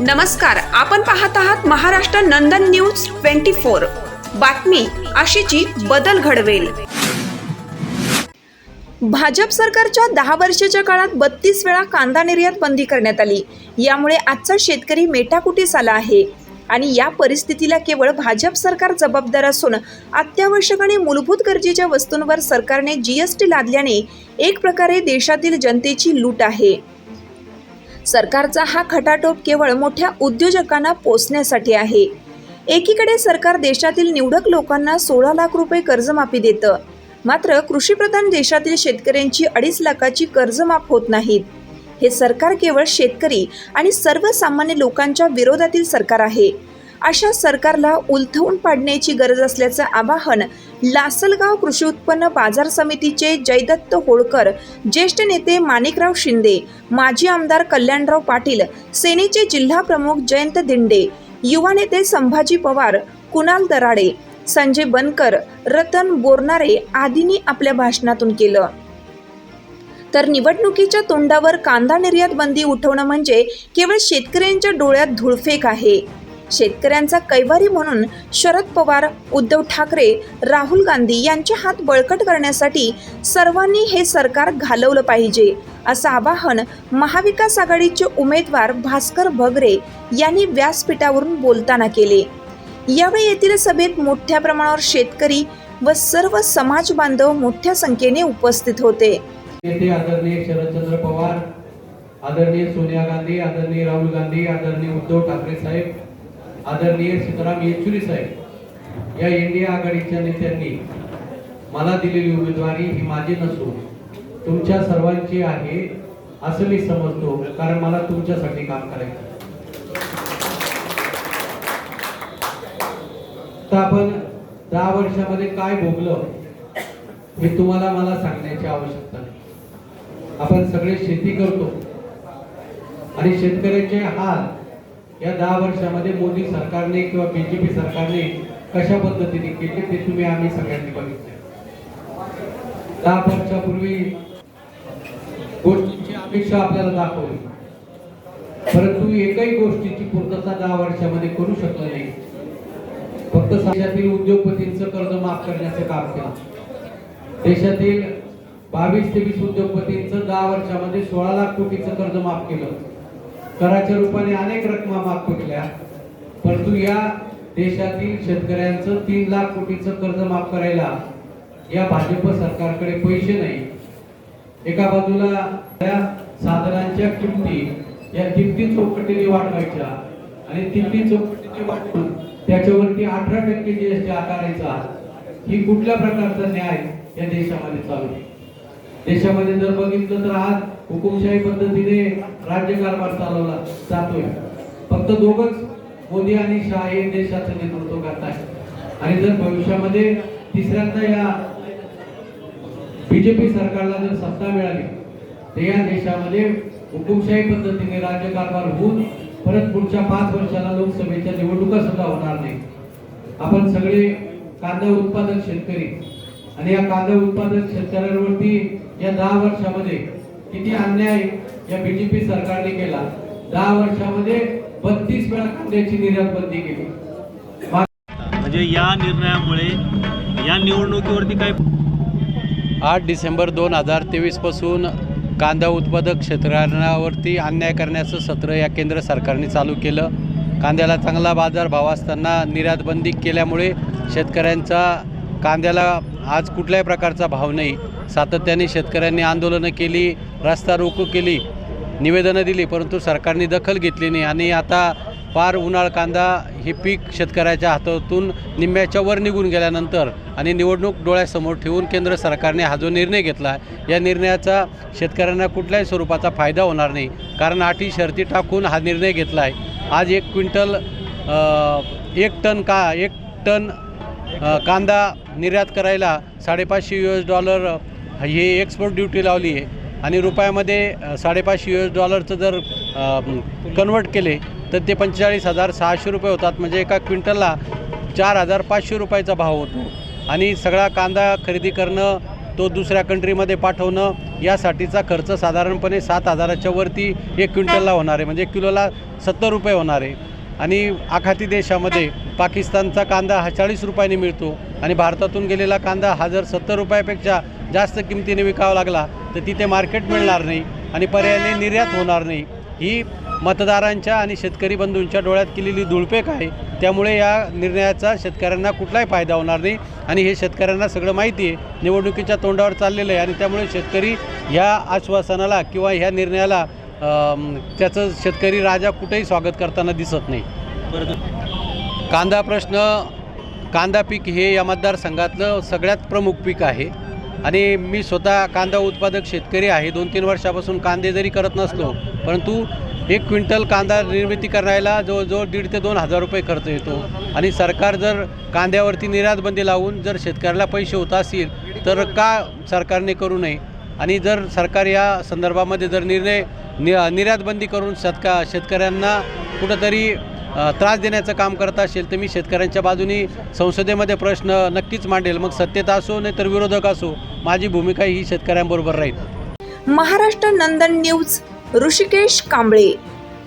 नमस्कार आपण पाहत आहात Maharashtra Nandan news twenty four. बातमी अशीची बदल घडवेल. भाजप सरकारच्या दहा वर्षाच्या काळात बत्तीस वेळा कांदा निर्यात बंदी करण्यात आली. यामुळे आजचा शेतकरी मेटाकुटीस आला आहे. आणि या परिस्थितीला केवळ भाजप सरकार जबाबदार असून अत्यावश्यक आणि मूलभूत गरजेच्या वस्तूंवर सरकारने जीएसटी लादल्याने एक प्रकारे देशातील जनतेची लूट आहे. सरकारचा हा खटाटोप केवळ मोठ्या उद्योजकांना पोचण्यासाठी आहे. एकीकडे सरकार देशातील निवडक लोकांना सोळा लाख रुपये कर्जमाफी देतं. मात्र कृषीप्रधान देशातील शेतकऱ्यांची अडीच लाखाची कर्जमाफ होत नाहीत. हे सरकार केवळ शेतकरी आणि सर्वसामान्य लोकांच्या विरोधातील सरकार आहे. अशा सरकारला उलथवून पाडण्याची गरज असल्याचं आवाहन लासलगाव कृषी उत्पन्न बाजार समितीचे जयदत्त होळकर ज्येष्ठ नेते माणिकराव शिंदे माजी आमदार कल्याणराव पाटील सेनेचे जिल्हा प्रमुख जयंत दिंडे युवा नेते संभाजी पवार कुणाल दराडे संजय बनकर रतन बोरनारे आदींनी आपल्या भाषणातून केलं. तर निवडणुकीच्या तोंडावर कांदा निर्यात बंदी उठवणं म्हणजे केवळ शेतकऱ्यांच्या डोळ्यात धुळफेक आहे. शेतकऱ्यांचा कैवारी म्हणून शरद पवार उद्धव ठाकरे राहुल गांधी यांचे हात बळकट करण्यासाठी सर्वांनी हे सरकार घालवलं पाहिजे असं आवाहन महाविकास आघाडीचे उमेदवार भास्कर भगरे यांनी व्यासपीठावरून बोलताना केले. यावेळी येथील सभेत मोठ्या प्रमाणावर शेतकरी व सर्व समाज बांधव मोठ्या संख्येने उपस्थित होते. येथे आदरणीय शरदचंद्र पवार आदरणीय सोनिया गांधी आदरणीय राहुल गांधी आदरणीय उद्धव ठाकरे साहेब आदरणीय सीताराम येचुरी साहेब या इंडिया आघाडीच्या नेत्यांनी मला दिलेली उमेदवारी ही माझी नसून तुमच्या सर्वांची आहे असं मी समजतो कारण मला तुमच्यासाठी काम करायचं तर आपण दहा वर्षामध्ये काय भोगलं हे तुम्हाला मला सांगण्याची आवश्यकता नाही. आपण सगळे शेती करतो आणि शेतकऱ्याचे हाल या दहा वर्षामध्ये मोदी सरकारने किंवा बीजेपी सरकारने कशा पद्धतीने केले ते तुम्ही आम्ही सगळ्यांनी बघितले. दहा वर्षापूर्वी गोष्टींची अपेक्षा आपल्याला दाखवली. परंतु एकही गोष्टीची पूर्तता दहा वर्षामध्ये करू शकलं नाही. फक्त देशातील उद्योगपतींचं कर्ज माफ करण्याचं काम केलं. देशातील बावीस तेवीस उद्योगपतींचं दहा वर्षामध्ये सोळा लाख कोटीचं कर्ज माफ केलं. कराच्या रूपाने अनेक रकमा माफ केल्या परंतु या देशातील शेतकऱ्यांचं तीन लाख कोटीचं कर्ज माफ करायला या भाजप सरकारकडे पैसे नाही. एका बाजूला त्या साधनांच्या किमती या किमती चौकटीने वाढवायच्या आणि किमती चौकटीने वाढवून त्याच्यावरती अठरा टक्के जीएसटी आकारायचा ही कुठल्या प्रकारचा न्याय या देशामध्ये चालू आहे? देशामध्ये जर बघितलं तर आज हुकुमशाही पद्धतीने राज्यकारभार चालवला जातोय. फक्त दोघच मोदी आणि शाह हे देशाचं नेतृत्व करत आहेत. आणि जर भविष्यामध्ये तिसऱ्यांदा या बीजेपी सरकारला जर सत्ता मिळाली तर या देशामध्ये हुकुमशाही पद्धतीने राज्यकारभार होऊन परत पुढच्या पाच वर्षाला लोकसभेच्या निवडणुका सुद्धा होणार नाही आपण सगळे कांदा उत्पादक शेतकरी आणि या कांदा उत्पादक शेतकऱ्यांवरती या दहा वर्षामध्ये किती अन्याय या बीजेपी सरकारने केला? दहा वर्षामध्ये बत्तीस वेळा कांद्याची निर्यात बंदी केली. म्हणजे या निर्णयामुळे या निवडणुकीवरती काय आठ डिसेंबर दोन हजार तेवीसपासून कांदा उत्पादक शेतकऱ्यांवरती अन्याय करण्याचं सत्र या केंद्र सरकारने चालू केलं. कांद्याला चांगला बाजारभाव असताना निर्यात बंदी केल्यामुळे शेतकऱ्यांचा कांद्याला आज कुठल्याही प्रकारचा भाव नाही. सातत्याने शेतकऱ्यांनी आंदोलनं केली रस्ता रोको केली निवेदनं दिली परंतु सरकारने दखल घेतली नाही. आणि आता पार उन्हाळ कांदा हे पीक शेतकऱ्याच्या हातातून निम्म्याच्या वर निघून गेल्यानंतर आणि निवडणूक डोळ्यासमोर ठेवून केंद्र सरकारने हा जो निर्णय घेतला आहे या निर्णयाचा शेतकऱ्यांना कुठल्याही स्वरूपाचा फायदा होणार नाही. कारण अटी शर्ती टाकून हा निर्णय घेतला आहे आज एक क्विंटल एक टन का एक टन कांदा निर्यात करायला साडेपाचशे यू एस डॉलर हे एक्सपोर्ट ड्युटी लावली आहे. आणि रुपयामध्ये साडेपाचशे यू एस डॉलरचं जर कन्वर्ट केले तर ते पंचेचाळीस हजार सहाशे रुपये होतात. म्हणजे एका क्विंटलला चार हजार पाचशे रुपयाचा भाव होतो. आणि सगळा कांदा खरेदी करणं तो दुसऱ्या कंट्रीमध्ये पाठवणं यासाठीचा खर्च साधारणपणे सात हजाराच्या वरती एक क्विंटलला होणार आहे. म्हणजे किलोला सत्तर रुपये होणार आहे. आणि आखाती देशामध्ये पाकिस्तानचा कांदा हा चाळीस रुपयाने मिळतो आणि भारतातून गेलेला कांदा हा जर सत्तर रुपयापेक्षा जास्त किमतीने विकावा लागला तर तिथे मार्केट मिळणार नाही आणि पर्यायाने निर्यात होणार नाही. ही मतदारांच्या आणि शेतकरी बंधूंच्या डोळ्यात केलेली धुळपेक आहे. त्यामुळे या निर्णयाचा शेतकऱ्यांना कुठलाही फायदा होणार नाही आणि हे शेतकऱ्यांना सगळं माहिती आहे. निवडणुकीच्या तोंडावर चाललेलं आहे आणि त्यामुळे शेतकरी ह्या आश्वासनाला किंवा ह्या निर्णयाला त्याचं शेतकरी राजा कुठेही स्वागत करताना दिसत नाही. कांदा प्रश्न कांदा पीक हे या मतदारसंघातलं सगळ्यात प्रमुख पीक आहे. आणि मी स्वतः कांदा उत्पादक शेतकरी आहे. दोन तीन वर्षापासून कांदे जरी करत नसलो परंतु एक क्विंटल कांदा निर्मिती करायला जवळजवळ दीड ते दोन हजार रुपये खर्च येतो. आणि सरकार जर कांद्यावरती निर्यात बंदी लावून जर शेतकऱ्याला पैसे होत असतील तर का सरकारने करू नये? आणि जर सरकार या संदर्भामध्ये जर निर्णय नि निर्यातबंदी करून शेतका शेतकऱ्यांना कुठंतरी त्रास देण्याचं काम करत असेल तर मी शेतकऱ्यांच्या बाजूनी संसदेमध्ये प्रश्न नक्कीच मांडेल. मग सत्तेत असो नाही तर विरोधक असो माझी भूमिका ही शेतकऱ्यांबरोबर राहील. महाराष्ट्र नंदन न्यूज ऋषिकेश कांबळे.